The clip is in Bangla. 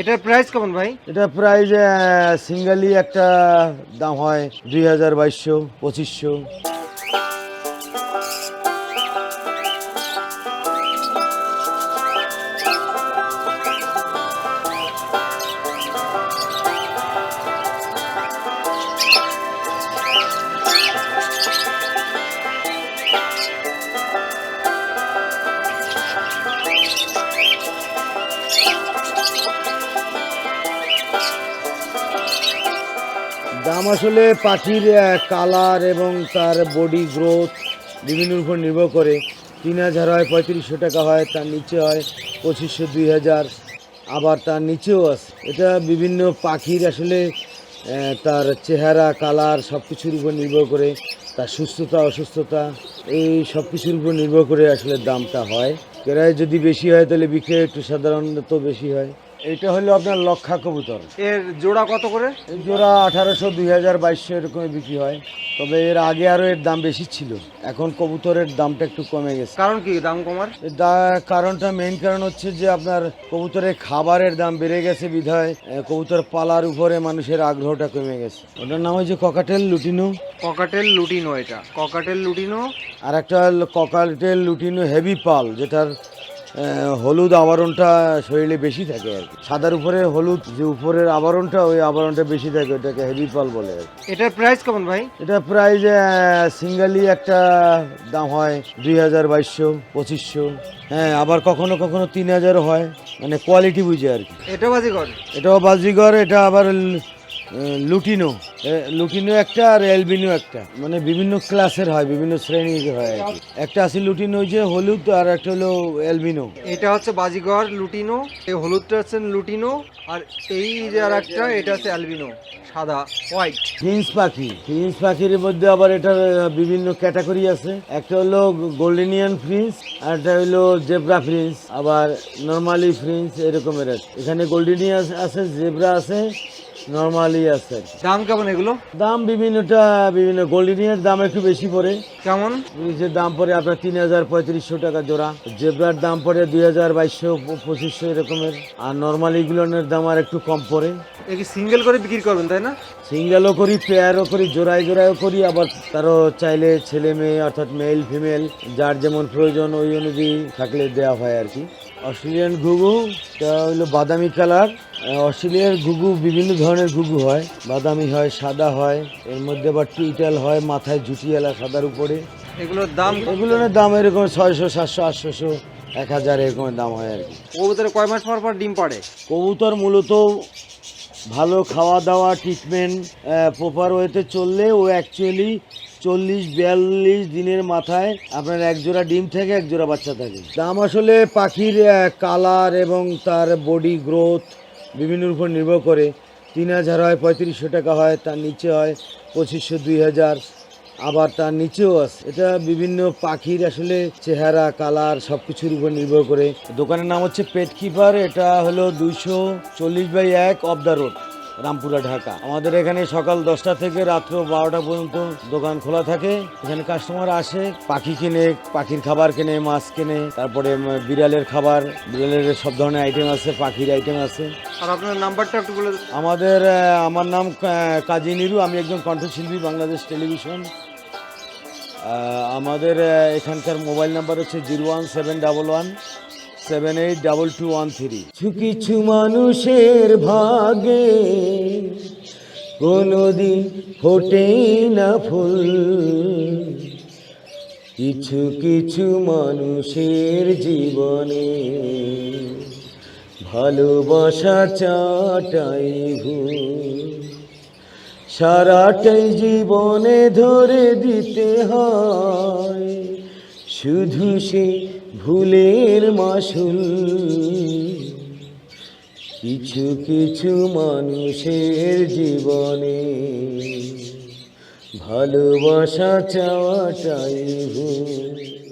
এটার প্রাইস কেমন ভাই? এটা প্রাইস সিঙ্গেলি একটা দাম হয় দুই হাজার বাইশশো পঁচিশশো। দাম আসলে পাখির কালার এবং তার বডি গ্রোথ বিভিন্ন উপর নির্ভর করে। তিন হাজার হয়, পঁয়ত্রিশশো টাকা হয়, তার নিচে হয় পঁচিশশো, দুই হাজার, আবার তার নিচেও আছে। এটা বিভিন্ন পাখির আসলে তার চেহারা, কালার সব কিছুর উপর নির্ভর করে, তার সুস্থতা, অসুস্থতা, এই সব কিছুর উপর নির্ভর করে আসলে দামটা হয়। কেরায় যদি বেশি হয় তাহলে বিক্রি একটু সাধারণত বেশি হয়। এটা হলো আপনার লক্ষা কবুতর। এর জোড়া কত করে? এই জোড়া আঠারোশো দুই হাজার বাইশশো এরকমই বিক্রি হয়। তবে এর আগে আরও এর দাম বেশি ছিল। এখন কবুতরের দামটা একটু কমে গেছে। কারণ কি? দাম কমার? কারণটা মেইন কারণ হচ্ছে যে আপনার কবুতরের খাবারের দাম বেড়ে গেছে বিধায় কবুতর পালার উপরে মানুষের আগ্রহটা কমে গেছে। ওটার নাম হচ্ছে ককাটেল লুটিনো। ককাটেল লুটিনো এটা। Cockatiel lutino? আর একটা হলো ককাটেল লুটিনো হেভি পাল যেটার হলুদ আবরণটা শরীরে বেশি থাকে আর কি। সাদার উপরে হলুদ যে উপরের আবরণটা ওই আবরণটা বেশি থাকে ওটাকে হেভি পাল বলে আর এটার প্রাইস কেমন ভাই? এটা প্রাইস সিঙ্গেলি একটা দাম হয় দুই হাজার বাইশশো পঁচিশশো। হ্যাঁ আবার কখনো কখনো তিন হাজারও হয়। মানে কোয়ালিটি বুঝে আর কি। এটা বাজিগর? এটাও বাজিগর এটা আবার লুটিনো। লুটিনো একটা আর এলবিনো একটা। মানে বিভিন্ন ক্লাসের হয় বিভিন্ন শ্রেণির হয় আর কি। একটা আছে লুটিনো যে হলুদ আর একটা হলো এলবিনো এটা হচ্ছে বাজিগর লুটিনো এই হলুদটা হচ্ছে লুটিনো আর এই যে আর একটা এটা হচ্ছে অ্যালবিনো সাদা হোয়াইট। ফিন্স পাখি। ফিন্স পাখির মধ্যে আবার এটার বিভিন্ন ক্যাটাগরি আছে। একটা হলো গোল্ডেনিয়ান ফ্রিন্স আর একটা হলো জেব্রা ফ্রিন্স আবার নর্মালি ফ্রিন্স এরকমের আছে। এখানে গোল্ডেনিয়ান আছে জেব্রা আছে নর্মালি আছে দাম কেমন এগুলো? দাম বিভিন্নটা বিভিন্ন গোল্ডেনিয়ার দাম একটু বেশি পড়ে। কেমন? ফ্রিজের দাম পড়ে আপনার তিন হাজার পঁয়ত্রিশশো টাকা জোড়া। জেব্রার দাম পড়ে দুই হাজার বাইশশো পঁচিশশো এরকমের। আর নর্মালি গুলোনের দাম আর একটু কম পড়ে। সিঙ্গেল করে বিক্রি করবেন তাই না? সিঙ্গেলও করি পেয়ারও করি জোড়ায় জোড়ায়ও করি আবার তারও চাইলে ছেলে মেয়ে অর্থাৎ মেল ফিমেল যার যেমন প্রয়োজন ওই অনুযায়ী থাকলে দেওয়া হয় আর কি। অস্ট্রেলিয়ান ঘুঘু তা হলো বাদামি কালার অস্ট্রেলিয়ার ঘুঘু বিভিন্ন ধরনের ঘুঘু হয়। বাদামি হয় সাদা হয় এর মধ্যে আবার টুইটাল হয় মাথায় ঝুটিয়ালা সাদার উপরে। এগুলোর দাম এগুলোর দাম এরকম ছয়শো সাতশো আটশোশো এক হাজার এরকমের দাম হয় আর কি। কবুতরে কয় মাস পর পর ডিম পাড়ে? কবুতর মূলত ভালো খাওয়া দাওয়া ট্রিটমেন্ট প্রপার ওয়েতে চললে ও অ্যাকচুয়ালি চল্লিশ বিয়াল্লিশ দিনের মাথায় আপনার এক জোড়া ডিম থাকে এক জোড়া বাচ্চা থাকে। দাম আসলে পাখির কালার এবং তার বডি গ্রোথ বিভিন্নর উপর নির্ভর করে। তিন হাজার হয়, পঁয়ত্রিশশো টাকা হয়, তার নিচে হয় পঁচিশশো, দুই হাজার। আবার তার নিচেও আছে। এটা বিভিন্ন পাখির আসলে চেহারা, কালার সব কিছুর উপর নির্ভর করে। দোকানের নাম হচ্ছে পেট কিপার এটা হলো দুইশো চল্লিশ বাই এক off the road. Rampura Dhaka. আমাদের এখানে সকাল দশটা থেকে রাত্র বারোটা পর্যন্ত দোকান খোলা থাকে। এখানে কাস্টমার আসে পাখি কিনে পাখির খাবার কেনে মাছ কেনে তারপরে বিড়ালের খাবার বিড়ালের সব ধরনের আইটেম আছে পাখির আইটেম আছে। আর আপনার নাম্বারটা একটু বলে আমাদের আমার নাম কাজী নিরু আমি একজন কণ্ঠশিল্পী বাংলাদেশ টেলিভিশন। আমাদের এখানকার মোবাইল নাম্বার হচ্ছে zero one seven double one seven eight double two one three কিছু কিছু মানুষের ভাগে কোনোদিন ফোটে না ফুল। কিছু কিছু মানুষের জীবনে ভালোবাসা চাটাই ভুল। সারাটাই জীবনে ধরে দিতে হয়। শুধু সে ভুলের মাসুল। কিছু কিছু মানুষের জীবনে ভালোবাসা চাওয়াটাই ভুল।